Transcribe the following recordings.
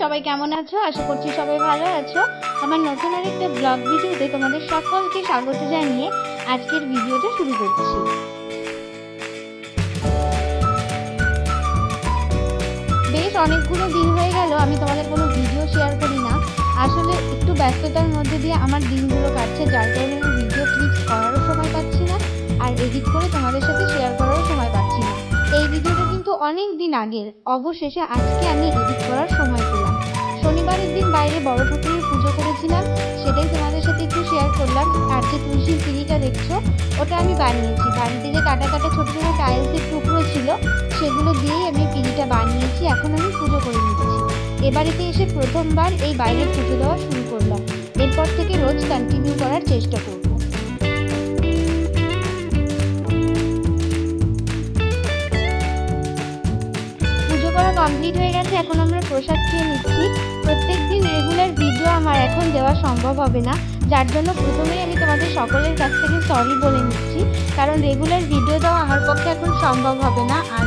সবাই কেমন আছো? আশা করছি সবাই ভালো আছো। আমার নতুন আরেকটা ব্লগ ভিডিওতে তোমাদের সকলকে স্বাগত জানিয়ে আজকের ভিডিওটা শুরু করছি। বেশ অনেকগুলো দিন হয়ে গেল, আমি তোমাদের কোনো ভিডিও শেয়ার করি না। আসলে একটু ব্যস্ততার মধ্যে দিয়ে আমার দিনগুলো কাটছে, যার কারণে আমি ভিডিও ক্লিপস করারও সময় পাচ্ছি না, আর এডিট করে তোমাদের সাথে শেয়ার করারও সময় এই ভিডিওটা কিন্তু অনেক দিন আগের। অবশেষে আজকে আমি এডিট করার সময় পেলাম। শনিবারের দিন বাইরে বড় ঠাকুরের পুজো করেছিলাম, সেটাই তোমাদের সাথে একটু শেয়ার করলাম। আর যে তুলসীর সিঁড়িটা দেখছ, ওটা আমি বানিয়েছি। বাড়িতে যে কাটা কাটা ছোটো ছোটো টাইলসের টুকরো ছিল, সেগুলো দিয়েই আমি পিঁড়িটা বানিয়েছি। এখন আমি পুজো করে নিচ্ছি। এ বাড়িতে এসে প্রথমবার এই বাইরে পুজো দেওয়া শুরু করলাম। এরপর থেকে রোজ কন্টিনিউ করার চেষ্টা করব। প্রসাদ নিচ্ছি। প্রত্যেক দিন রেগুলার ভিডিও আমার এখন দেওয়া সম্ভব হবে না। যার জন্য প্রথমেই আমি তোমাদের সকলের কাছ থেকে সরি বলে নিচ্ছি। কারণ রেগুলার ভিডিও দেওয়া আমার পক্ষে এখন সম্ভব হবে না। আর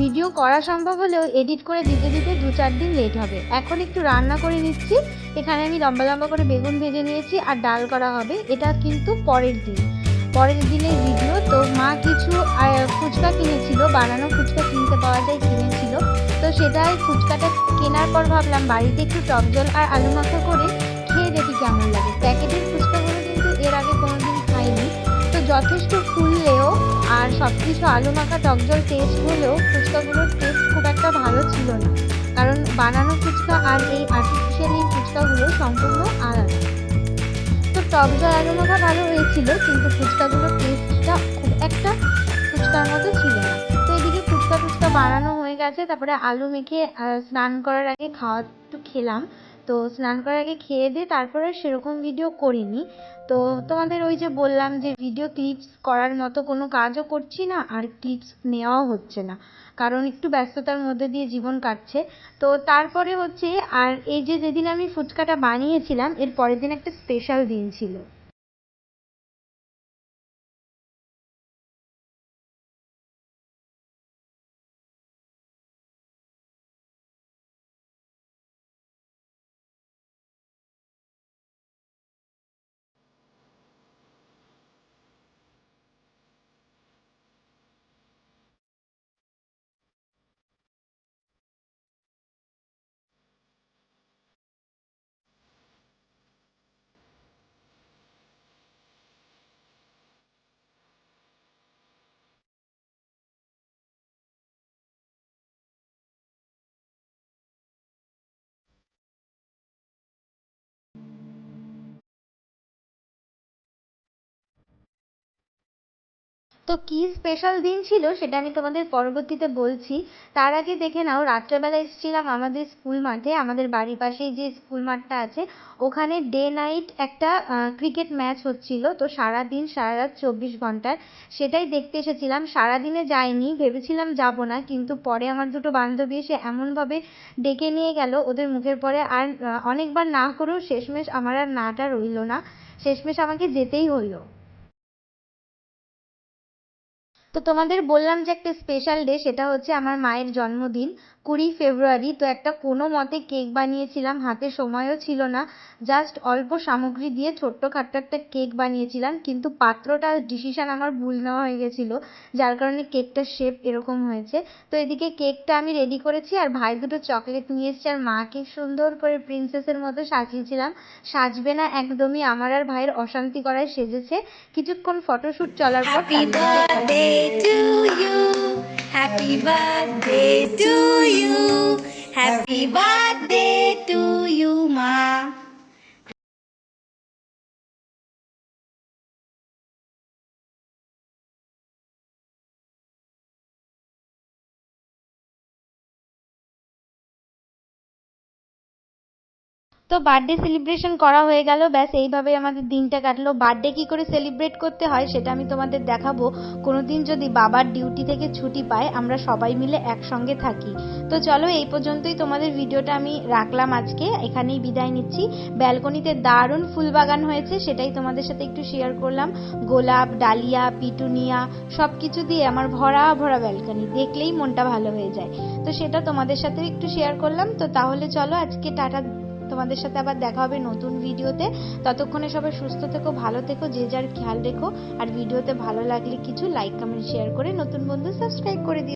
ভিডিও করা সম্ভব হলেও এডিট করে দিতে দিতে দু চার দিন লেট হবে। এখন একটু রান্না করে নিচ্ছি। এখানে আমি লম্বা লম্বা করে বেগুন ভেজে নিয়েছি আর ডাল করা হবে। এটা কিন্তু পরের দিন। পরের দিনের ভিডিও তো মা কিছু ফুচকা কিনেছিল। বানানো ফুচকা কিনতে পাওয়া যায়, কিনেছিল। তো সেটাই ফুচকাটা কেনার পর ভাবলাম বাড়িতে একটু টক জল আর আলু মাখা করে খেয়ে দেখি কেমন লাগে। প্যাকেটের ফুচকাগুলো কিন্তু এর আগে কোনোদিন খাইনি। তো যথেষ্ট ফুললেও আর সব কিছু আলু মাখা, টক জল টেস্ট হলেও ফুচকাগুলোর টেস্ট খুব একটা ভালো ছিল না। কারণ বানানো ফুচকা আর এই আর্টিফিশিয়াল এই ফুচকাগুলো সম্পূর্ণ আলাদা। তো টক জল, আলু মাখা ভালো হয়েছিল, কিন্তু ফুচকাগুলোর টেস্টটা খুব একটা ফুচকার মতো ছিল না। তো এদিকে ফুচকা ফুচকা বানানো গেছে তারপরে আলু মেখে স্নান করার আগে খাওয়া একটু খেলাম। তো স্নান করার আগে খেয়ে দিয়ে তারপরে সেরকম ভিডিও করিনি। তো তোমাদের ওই যে বললাম যে ভিডিও ক্লিপস করার মতো কোনো কাজও করছি না, আর ক্লিপস নেওয়াও হচ্ছে না। কারণ একটু ব্যস্ততার মধ্যে দিয়ে জীবন কাটছে। তো তারপরে হচ্ছে, আর এই যে যেদিন আমি ফুচকাটা বানিয়েছিলাম, এর পরের দিন একটা স্পেশাল দিন ছিল। তো কি স্পেশাল দিন ছিল সেটা আমি তোমাদের পরবর্তীতে বলছি। তার আগে দেখে নাও, রাত্রেবেলা এসেছিলাম আমাদের স্কুল মাঠে, আমাদের বাড়ির পাশেই যে স্কুল মাঠটা আছে, ওখানে ডে নাইট একটা ক্রিকেট ম্যাচ হচ্ছিল। তো সারা দিন সারা রাত চব্বিশ ঘণ্টার, সেটাই দেখতে এসেছিলাম। সারাদিনে যাইনি, ভেবেছিলাম যাব না, কিন্তু পরে আমার দুটো বান্ধবী এসে এমনভাবে ডেকে নিয়ে গেল, ওদের মুখের পরে আর অনেকবার না করেও শেষমেশ আমার আর নাটা রইল না। শেষমেশ আমাকে যেতেই হলো তো তোমাদের বললাম যে একটা স্পেশাল ডে সেটা হচ্ছে আমার মায়ের জন্মদিন। কুড়ি ফেব্রুয়ারি তো একটা কোনো মতে কেক বানিয়েছিলাম হাতে সময়ও ছিল না। জাস্ট অল্প সামগ্রী দিয়ে ছোট্টখাট্ট একটা কেক বানিয়েছিলাম কিন্তু পাত্রটা ডিসিশন আমার ভুল নেওয়া হয়ে গেছিল যার কারণে কেকটার শেপ এরকম হয়েছে। তো এদিকে কেকটা আমি রেডি করেছি আর ভাই দুটো চকলেট নিয়ে এসেছে আর মাকে সুন্দর করে প্রিন্সেসের মতো সাজিয়েছিলাম। সাজবে না একদমই আমার আর ভাইয়ের অশান্তি করায় সেজেছে। কিছুক্ষণ ফটোশ্যুট চলার পর Happy birthday to you. Happy birthday to you. Ma. তো বার্থডে সেলিব্রেশন করা হয়ে গেল। ব্যাস এইভাবে আমাদের দিনটা কাটলো। বার্থডে কি করে সেলিব্রেট করতে হয় সেটা আমি তোমাদের দেখাবো। কোনোদিন যদি বাবার ডিউটি থেকে ছুটি পায়, আমরা সবাই মিলে একসঙ্গে থাকি। তো চলো, এই পর্যন্তই তোমাদের ভিডিওটা আমি রাখলাম আজকে। এখানেই বিদায় নিচ্ছি। ব্যালকনিতে দারুণ ফুল বাগান হয়েছে, সেটাই তোমাদের সাথে একটু শেয়ার করলাম। গোলাপ, ডালিয়া, পিটুনিয়া সব কিছু দিয়ে আমার ভরা ভরা ব্যালকনি। দেখলেই মনটা ভালো হয়ে যায়। তো সেটা তোমাদের সাথে একটু শেয়ার করলাম। তো তাহলে চলো, আজকে টাটা। তোমাদের সাথে আবার দেখা হবে নতুন ভিডিওতে। ততক্ষণে সবাই সুস্থ থেকো, ভালো থেকো, যে যার খেয়াল রেখো। আর ভিডিওতে ভালো লাগলে কিছু লাইক কমেন্ট শেয়ার করে নতুন বন্ধু সাবস্ক্রাইব করে দিও।